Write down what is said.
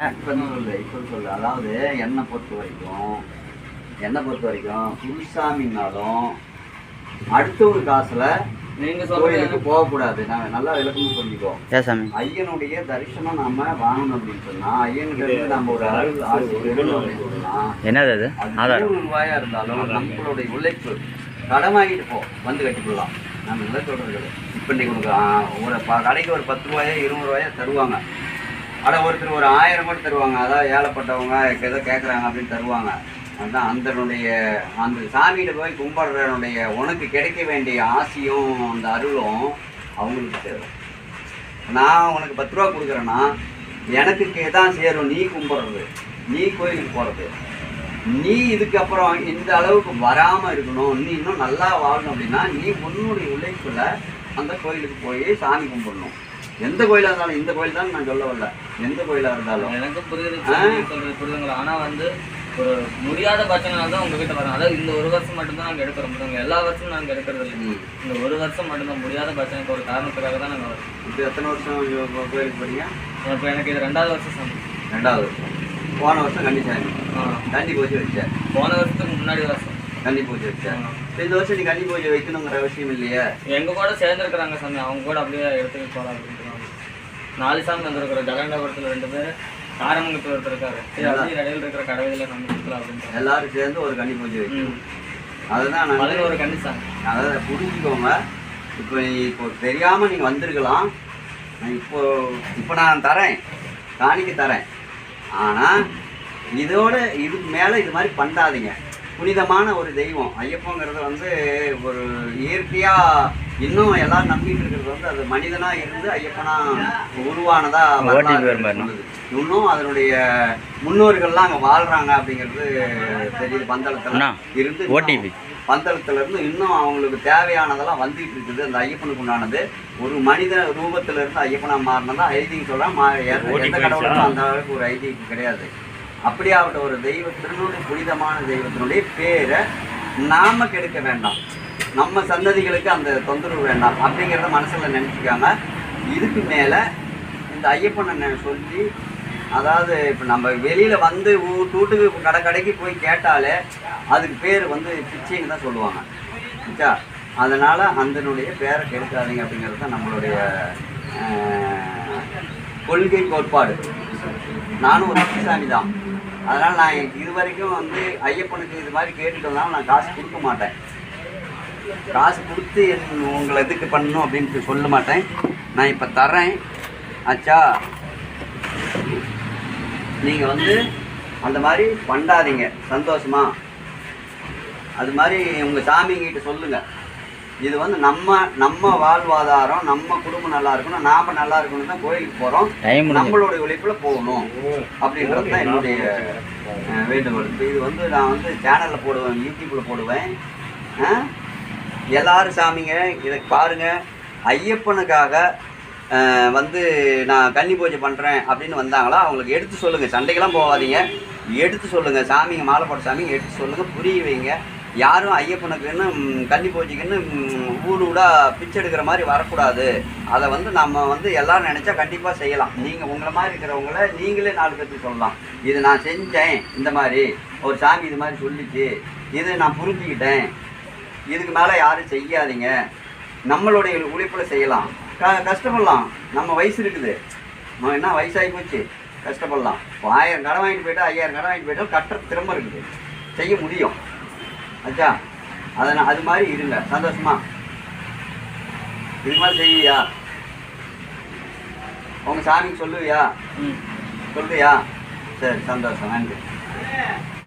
இப்போ சொல்லு இப்போ சொல்லு அதாவது என்னை பொறுத்த வரைக்கும் என்னை பொறுத்த வரைக்கும் குருசாமினாலும் அடுத்தவங்க காசுல நீங்க கோயிலுக்கு போகக்கூடாது. நான் நல்லா விளக்கமும் சாமி ஐயனுடைய தரிசனம் நாம வாங்கணும் அப்படின்னு சொன்னா இருந்து நம்ம ஒரு என்னது அது? ரூபாயா இருந்தாலும் நம்மளுடைய உழைப்பு. கடன் வாங்கிட்டு போ. வந்து கட்டிக்கலாம் நம்ம இல்லை சொல்றது இப்போ இன்னைக்கு உனக்கு ஒரு கடைக்கு ஒரு பத்து ரூபாயோ இருபது ரூபாயோ தருவாங்க. ஆனால் ஒருத்தர் ஒரு ஆயிரம் கூட தருவாங்க. அதாவது ஏழைப்பட்டவங்க ஏதோ கேட்குறாங்க அப்படின்னு தருவாங்க. அதான் அந்தனுடைய அந்த சாமிகிட்ட போய் கும்பிட்றனுடைய உனக்கு கிடைக்க வேண்டிய ஆசையும் அந்த அருளும் அவங்களுக்கு சேரும். நான் உனக்கு பத்து ரூபா கொடுக்குறேன்னா எனக்கு தான் சேரும். நீ கும்பிட்றது. நீ கோயிலுக்கு போகிறது நீ இதுக்கப்புறம் இந்த அளவுக்கு வராமல் இருக்கணும். நீ இன்னும் நல்லா வாழணும் அப்படின்னா நீ உன்னுடைய உழைப்பில் அந்த கோயிலுக்கு போய் சாமி கும்பிடணும். எந்த கோயிலாக இருந்தாலும் இந்த கோயில் தான் நான் சொல்ல வரல எந்த கோயிலாக இருந்தாலும். எனக்கு புரியுது சொல்றது புரியுதுங்களா? ஆனா வந்து ஒரு முடியாத பட்சங்களால தான் உங்ககிட்ட வரோம் அதாவது இந்த ஒரு வருஷம் மட்டும்தான் நாங்க எடுக்கிறோம் புரியுதுங்களா? எல்லா வருஷமும் நாங்க எடுக்கிறது இல்லை. இந்த ஒரு வருஷம் மட்டும்தான் முடியாத பட்சம் ஒரு காரணத்துக்காக தான் நாங்க வரோம். இப்போ எத்தனை வருஷம் கோயிலுக்கு போறீங்க இப்போ எனக்கு இது ரெண்டாவது வருஷம் சாமி. ரெண்டாவது வருஷம். போன வருஷம் ஆ. கன்னி பூஜை வச்சேன். போன வருஷத்துக்கு முன்னாடி வருஷம் கன்னி பூஜை வச்சேன். இந்த வருஷம் நீ கன்னி பூஜை வைக்கணுங்கிற அவசியம் இல்லையே? எங்க கூட சேர்ந்துருக்குறாங்க சாமி. அவங்க கூட அப்படியே எடுத்துக்கிட்டு போகலாம் அப்படின்ட்டு. நாலு சாமி வந்திருக்கிறோம் ஜெகண்டாபுரத்தில் ரெண்டு பேர் காரமங்கத்தில் ஒருத்தர் இருக்காரு. சரி அப்படியே இடையில இருக்கிற கடவுளில் நம்ம கொடுக்கலாம் அப்படின்ட்டு எல்லாரும் சேர்ந்து ஒரு கன்னி பூஜை வைக்கணும். அதுதான் நான் பதினோரு கண்டி சாமி அதாவது புரிஞ்சுக்கோங்க. இப்போ இப்போ தெரியாமல் நீங்கள் வந்திருக்கலாம். நான் இப்போ இப்போ நான் தரேன். காணிக்க தரேன். ஆனால் இதோட இதுக்கு மேலே இது மாதிரி பண்ணாதீங்க. புனிதமான ஒரு தெய்வம் ஐயப்பங்கிறது வந்து ஒரு இயற்கையாக இன்னும் எல்லாரும் நம்பிட்டு இருக்கிறது வந்து அது மனிதனாக இருந்து ஐயப்பனா உருவானதா வரலாறு OTP வரும் பாருங்க. சொல்லுது. இன்னும் அதனுடைய முன்னோர்கள்லாம் அங்கே வாழ்கிறாங்க அப்படிங்கிறது தெரியுது பந்தளத்தில் இருந்து. பந்தளத்துல இருந்து இன்னும் அவங்களுக்கு தேவையானதெல்லாம் வந்துட்டு இருக்குது அந்த ஐயப்பனுக்கு உண்டானது ஒரு மனித ரூபத்துல இருந்து ஐயப்பனா மாறினதா ஐதீகம் சொல்றேன் மா- எந்த கடவுளுக்கும் அந்த அளவுக்கு ஒரு ஐதீகம் கிடையாது அப்படியாவட்ட ஒரு தெய்வத்தினுடைய புனிதமான தெய்வத்தினுடைய பேரை நாம கெடுக்க வேண்டாம். நம்ம சந்ததிகளுக்கு அந்த தொந்தரவு வேண்டாம் அப்படிங்கிறத மனசில் நினச்சிக்காம இதுக்கு மேலே இந்த ஐயப்பனை சொல்லி அதாவது இப்போ நம்ம வெளியில் வந்து ஊ- தூட்டுக்கு கடை கடைக்கு போய் கேட்டாலே அதுக்கு பேர் வந்து பிச்சைன்னு தான் சொல்லுவாங்க. சரிச்சா அதனால் அந்தனுடைய பேரை கெடுக்காதீங்க அப்படிங்கிறது தான் நம்மளுடைய கொள்கை கோட்பாடு. நானும் ஒரு சாமி தான். அதனால் நான் இது வரைக்கும் வந்து ஐயப்பனுக்கு இது மாதிரி கேட்டுட்டு நான் காசு கொடுக்க மாட்டேன். காசு கொடுத்து என் உங்களை எதுக்கு பண்ணணும் அப்படின்ட்டு சொல்ல மாட்டேன். நான் இப்போ தரேன் ஆச்சா நீங்கள் வந்து அந்த மாதிரி பண்ணாதீங்க. சந்தோஷமா. அது மாதிரி உங்கள் சாமிங்கிட்ட சொல்லுங்கள் இது வந்து நம்ம நம்ம வாழ்வாதாரம் நம்ம குடும்பம் நல்லா இருக்கணும் நாம நல்லா இருக்கணும் தான் கோயிலுக்கு போகிறோம் நம்மளுடைய உழைப்புல போகணும். அப்படின்றது தான் என்னுடைய வேண்டுகோள். இப்போ இது வந்து நான் வந்து சேனலில் போடுவேன் யூடியூப்பில் போடுவேன். எல்லாரும் சாமிங்க இதை பாருங்க. ஐயப்பனுக்காக வந்து நான் கன்னி பூஜை பண்ணுறேன் அப்படின்னு வந்தாங்களா அவங்களுக்கு எடுத்து சொல்லுங்கள் சண்டைக்கெல்லாம் போகாதீங்க. எடுத்து சொல்லுங்கள் சாமிங்க மாலை போட்ட சாமிங்க எடுத்து சொல்லுங்கள் புரிய வைங்க. யாரும் ஐயப்பனுக்குன்னு கன்னி பூஜைக்குன்னு ஊர் ஊடாக பிச்சை எடுக்கிற மாதிரி வரக்கூடாது. அதை வந்து நம்ம வந்து எல்லாரும் நினச்சா கண்டிப்பாக செய்யலாம். நீங்கள் உங்களை மாதிரி இருக்கிறவங்கள நீங்களே நாலு பேருக்கு சொல்லலாம். இது நான் செஞ்சேன் இந்த மாதிரி. ஒரு சாமி இது மாதிரி சொல்லிச்சு. இது நான் புரிஞ்சுக்கிட்டேன். இதுக்கு மேலே யாரும் செய்யாதீங்க. நம்மளுடைய உழைப்பில் செய்யலாம். க கஷ்டப்படலாம். நம்ம வயசு இருக்குது. நம்ம என்ன வயசாகி போச்சு? கஷ்டப்படலாம். இப்போ ஆயிரம் கடை வாங்கிட்டு போயிட்டா ஐயாயிரம் கடை வாங்கிட்டு போயிட்டா கட்டுற திரும்ப இருக்குது. செய்ய முடியும். அச்சா அதனால் அது மாதிரி இருங்க. சந்தோஷமா. இது மாதிரி செய்வியா? உங்கள் சாமிக்கு சொல்லுவியா? ம். சொல்லுவியா? சரி சந்தோஷம். நன்றி.